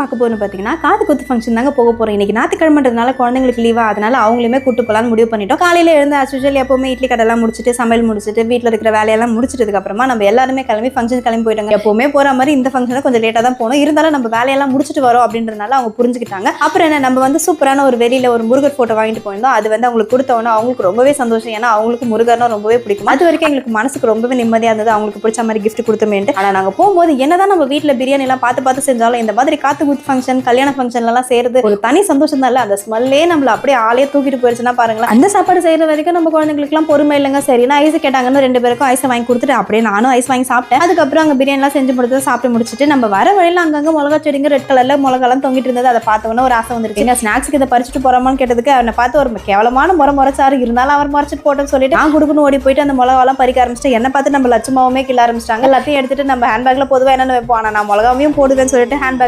பார்க்க போகணும் பார்த்தீங்கன்னா காது குத்து ஃபங்க்ஷன் தாங்க போக போகிறோம் இன்னைக்கு ஞாயிற்றுக்கிழமைன்றதுனால குழந்தைங்களுக்கு லீவா அதனால அவங்களுமே கூட்டு போலான்னு முடிவு பண்ணிட்டோம். காலையில் எழுந்து அசுஷல் எப்போவுமே இட்லி கடையெல்லாம் முடிச்சுட்டு சமையல் முடிச்சுட்டு வீட்டில் இருக்கிற வேலையெல்லாம் முடிச்சிட்டதுக்கு அப்புறமா நம்ம எல்லாருமே கிளம்பி ஃபங்க்ஷன் கிளம்பி போயிட்டாங்க. எப்போவுமே போகிற மாதிரி இந்த ஃபங்க்ஷனை கொஞ்சம் லேட்டாக தான் போகணும் இருந்தாலும் நம்ம வேலையெல்லாம் முடிச்சுட்டு வரோம் அப்படின்றதுனால அவங்க புரிஞ்சுக்கிட்டாங்க. அப்புறம் என்ன நம்ம வந்து சூப்பரான ஒரு வெளியில் ஒரு முருகர் ஃபோட்டோ வாங்கிட்டு போயிருந்தோம். அது வந்து அவங்களுக்கு கொடுத்தோன்னா அவங்களுக்கு ரொம்பவே சந்தோஷம். ஏன்னா அவங்களுக்கு முருகர்னா ரொம்பவே பிடிக்கும். அது வரைக்கும் எங்களுக்கு மனசுக்கு ரொம்பவே நிம்மதியாக இருந்தது. அவங்களுக்கு பிடிச்ச மாதிரி கிஃப்ட் கொடுத்தோமேன்ட்டு. ஆனால் நாங்கள் போகும்போது என்னதான் நம்ம வீட்டில் பிரியாணிலாம் பார்த்து பார்த்து செஞ்சாலும் இந்த மாதிரி காத்து குத்து ஃபங்க்ஷன் கல்யாண ஃபங்க்ஷன்லாம் செய்யறது ஒரு தனி சந்தோஷம் தான் அந்த ஸ்மெல்லே நம்மள அப்படியே ஆளே தூக்கிட்டு போயிருச்சுன்னா பாருங்களேன். அந்த சாப்பாடு செய்யற வரைக்கும் நம்ம குழந்தைங்களுக்குலாம் பொறுமை இல்லைங்க. சரி நான் ஐஸ் கேட்டாங்கன்னு ரெண்டு பேருக்கும் ஐஸ் வாங்கி கொடுத்துட்டு அப்படியே நானும் ஐஸ் வாங்கி சாப்பிட்டேன். அதுக்கப்புறம் அங்கே பிரியாணி எல்லாம் செஞ்சு முடிச்சு சாப்பிட்டு முடிச்சுட்டு நம்ம வர வழியில அங்கங்க மிளகா செடிங்க ரெட் கலர்ல மிளகாலாம் தொங்கிட்டு இருந்தது. அதை பார்த்தவொன்னே ஒரு ஆசை வந்துருக்கு எங்க ஸ்நாக்ஸ்க்கு இதை பறிச்சுட்டு போறோமான்னு கேட்டதுக்கு அவனை பார்த்து ஒரு கேவலமான முறை முறைச்சாரு. இருந்தாலும் அவர் முறைச்சிட்டு போட்டோம்னு சொல்லிட்டு நான் கொடுக்கணும் ஓடி போயிட்டு அந்த மிளகாலாம் பறிக்க ஆரம்பிச்சிட்டு என்ன பார்த்து நம்ம லட்சமாவுமே கிள்ள ஆரம்பிச்சிட்டாங்க. எல்லாத்தையும் எடுத்துட்டு நம்ம ஹேண்ட்பேக்ல பொதுவாக என்னென்ன வைப்போம்? ஆனால் நான் மிளகாவையும் போடுவேன்னு சொல்லிட்டு ஹேண்ட்பேக்